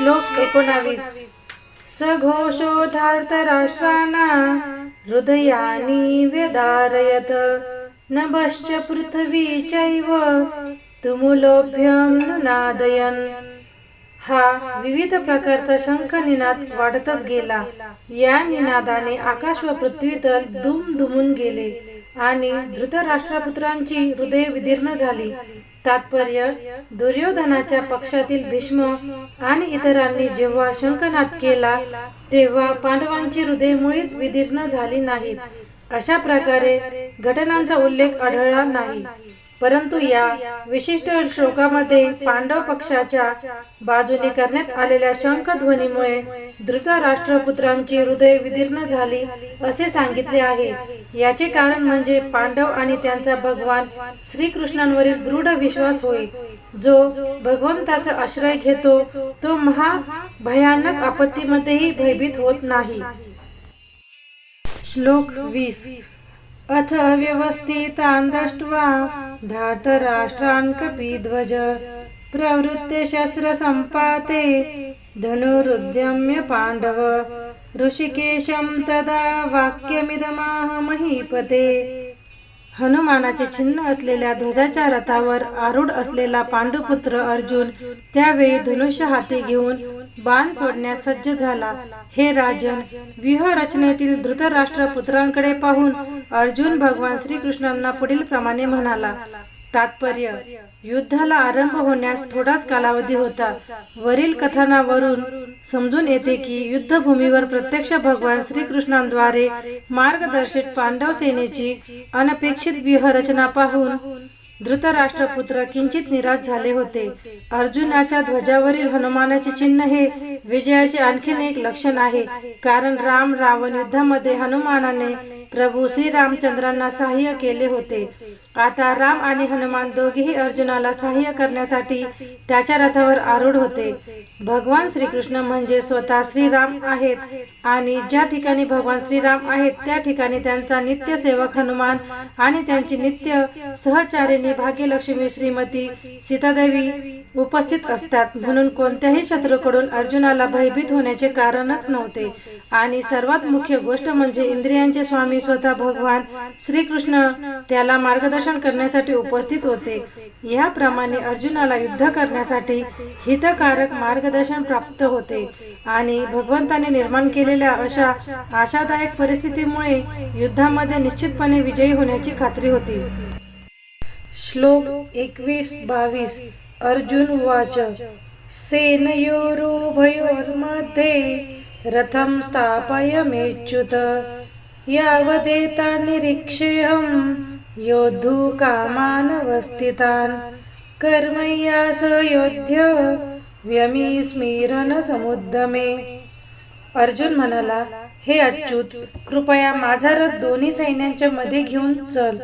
श्लोक एकोणावीस. सघोषोधार्तराष्ट्राणा हृदयानि व्यदारयत नभश्च पृथ्वी चैव तुमुलोभ्यम नादयन हा विविध प्रकारचा शंख निनाद वाढतच गेला. या निनादाने आकाश व पृथ्वी तल दुम दुमून गेले आणि धृतराष्ट्रपुत्रांची हृदय विदीर्ण झाली. तात्पर्य दुर्योधनाच्या पक्षातील भीष्म आणि इतरांनी जेव्हा शंखनाद केला तेव्हा पांडवांची हृदय मुळीच विदीर्ण झाली नाहीत. अशा प्रकारे घटनांचा उल्लेख आढळला नाही. परंतु या विशिष्ट श्लोकामध्ये पांडव पक्षाच्या बाजूने करण्यात आलेल्या शंखध्वनीमुळे धृतराष्ट्रपुत्रांची हृदय विदीर्ण झाली असे सांगितले आहे. याचे कारण म्हणजे पांडव आणि त्यांचा भगवान श्रीकृष्णांवरील दृढ विश्वास होय. जो भगवंताचा आश्रय घेतो तो महा भयानक आपत्तीमध्येही भयभीत होत नाही. श्लोक वीस. अथ व्यवस्थितान् दष्ट्वा धार्तराष्ट्रान् कपिध्वज। प्रवृत्ते शस्त्रसम्पाते धनुरुद्यम्य पाण्डव ऋषिकेशं तदा वाक्यमिदमाह महीपते हनुमानाचे चिन्ह असलेल्या ध्वजाच्या रथावर आरूढ असलेला पांडुपुत्र अर्जुन त्यावेळी धनुष्य हाती घेऊन बाण सोडण्यास सज्ज झाला. हे राजन व्यूह रचनेतील धृतराष्ट्र पुत्रांकडे पाहून अर्जुन भगवान श्रीकृष्णांना पुढील प्रमाणे म्हणाला तात्पर्य युद्धाला आरंभ होण्यास थोडाच कालावधी होता. वरील कथनावरून समजून येते की युद्धभूमीवर प्रत्यक्ष भगवान श्रीकृष्णांद्वारे मार्गदर्शित पांडव सेनेची अनपेक्षित व्यूहरचना पाहून धृतराष्ट्रपुत्र किंचित निराश झाले होते. अर्जुनाच्या ध्वजावरील हनुमानाचे चिन्ह हे विजयाचे आणखीन एक लक्षण आहे. कारण राम रावण युद्धामध्ये हनुमानाने प्रभू श्रीरामचंद्रांना सहाय्य केले होते. आता राम आणि हनुमान दोघेही अर्जुनाला सहाय्य करण्यासाठी त्याच्या रथावर आरूढ होते. भगवान श्रीकृष्ण म्हणजे स्वतः श्रीराम आहेत आणि ज्या ठिकाणी भगवान श्रीराम आहेत त्या ठिकाणी त्यांचा नित्य सेवक हनुमान आणि त्यांची नित्य सहचारिणी भाग्यलक्ष्मी श्रीमती सीतादेवी उपस्थित असतात. म्हणून कोणत्याही शत्रूकडून अर्जुनाला भयभीत होण्याचे कारणच नव्हते. आणि सर्वात मुख्य गोष्ट म्हणजे इंद्रियांचे स्वामी स्वतः भगवान श्रीकृष्ण त्याला मार्गदर्शन करण्यासाठी उपस्थित होते. याप्रमाणे अर्जुनाला युद्ध करण्यासाठी हितकारक मार्गदर्शन प्राप्त होते आणि भगवंताने निर्माण केलेल्या अशा आशादायक परिस्थितीमुळे युद्धामध्ये निश्चितपणे विजयी होण्याची खात्री होती. श्लोक एकवीस बावीस. अर्जुन वाच. सेनयोरुभयोर्मध्ये रथं स्थापयमेच्युत। यावदेता निरीक्षेऽहं योद्धु कामानवस्थितान् कर्मय्यास योध्य व्यमिस्मिरन समुद्दमे अर्जुन म्हणाला हे अच्युत कृपया माझा रथ दोन्ही सैन्यांच्या मध्ये घेऊन चल.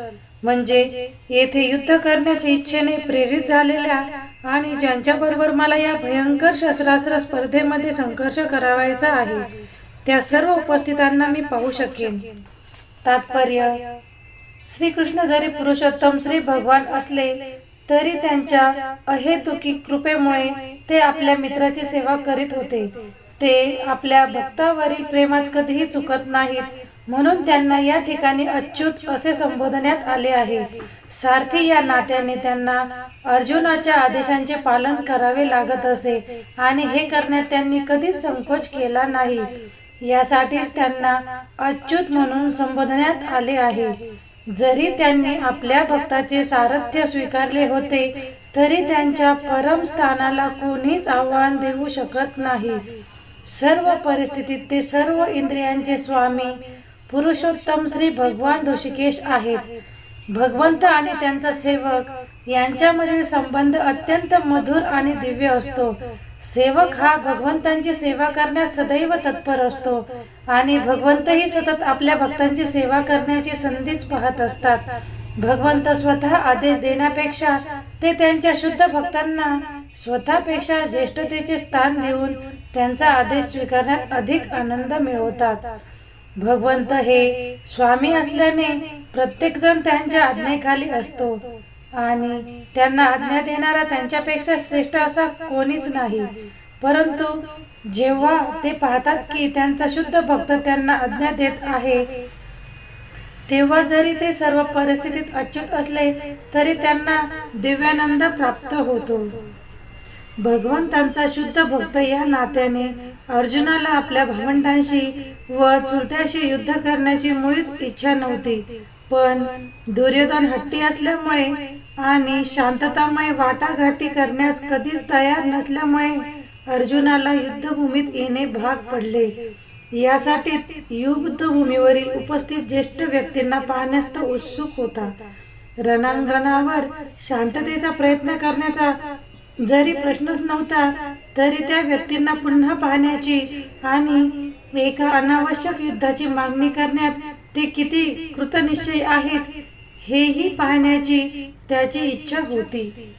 म्हणजे येथे युद्ध करण्याच्या इच्छेने प्रेरित झालेल्या आणि ज्यांच्याबरोबर मला या भयंकर शस्त्रास्त्र स्पर्धेमध्ये संघर्ष करावायचा आहे त्या सर्व उपस्थितांना मी पाहू शकेन. तात्पर्य श्रीकृष्ण जरी पुरुषोत्तम श्री भगवान असले तरी त्यांच्या अहेतुकी कृपेमुळे ते आपल्या मित्राची सेवा करीत होते. ते आपल्या भक्तावरील प्रेमात कधीही चुकत नाहीत. म्हणून त्यांना या ठिकाणी अच्युत असे संबोधण्यात आले आहे. सारथी या नात्याने त्यांना अर्जुनाच्या आदेशांचे पालन करावे लागत असे आणि हे करण्यात त्यांनी कधीच संकोच केला नाही. यासाठीच त्यांना अच्युत म्हणून संबोधण्यात आले आहे. जरी त्यांनी आपल्या भक्ताचे सारथ्य स्वीकारले होते तरी त्यांच्या परमस्थानाला कोणीच आव्हान देऊ शकत नाही. सर्व परिस्थितीत ते सर्व इंद्रियांचे स्वामी पुरुषोत्तम श्री भगवान ऋषिकेश आहेत. भगवंत आणि त्यांचा सेवक यांच्यामधील संबंध अत्यंत मधुर आणि दिव्य असतो. सेवक हा भगवंतांची सेवा करण्यात सदैव तत्पर असतो आणि भगवंतही सतत आपल्या भक्तांची सेवा करण्याची संधीच पाहत असतात. भगवंत स्वतः आदेश देण्यापेक्षा ते त्यांच्या शुद्ध भक्तांना स्वतःपेक्षा ज्येष्ठतेचे स्थान देऊन त्यांचा आदेश स्वीकारण्यात अधिक आनंद मिळवतात. भगवंत हे स्वामी असल्याने प्रत्येकजण त्यांच्या आज्ञेखाली असतो आणि त्यांना आज्ञा देणारा त्यांच्यापेक्षा श्रेष्ठ असा कोणीच नाही. परंतु जेव्हा ते पाहतात की त्यांचा शुद्ध भक्त त्यांना आज्ञा देत आहे तेव्हा जरी ते सर्व परिस्थितीत अच्युत असले तरी त्यांना दिव्यानंद प्राप्त होतो. भगवंतांचा शुद्ध भक्त या नात्याने अर्जुनाला आपल्या भावंडांशी व चुलत्याशी युद्ध करण्याची मुळीच इच्छा नव्हती. पण दुर्योधन हट्टी असल्यामुळे आणि शांततामय वाटाघाटी करण्यास कधीच तयार नसल्यामुळे अर्जुनाला युद्धभूमीत येणे भाग पडले. यासाठी युद्धभूमीवरील उपस्थित ज्येष्ठ व्यक्तींना पाहण्यास तो उत्सुक होता. रणांगणावर शांततेचा प्रयत्न करण्याचा जरी प्रश्नच नव्हता तरी त्या व्यक्तींना पुन्हा पाहण्याची आणि एका अनावश्यक युद्धाची मागणी करण्यात ते किती कृतनिश्चयी आहेत हेही पाहण्याची त्याची इच्छा होती.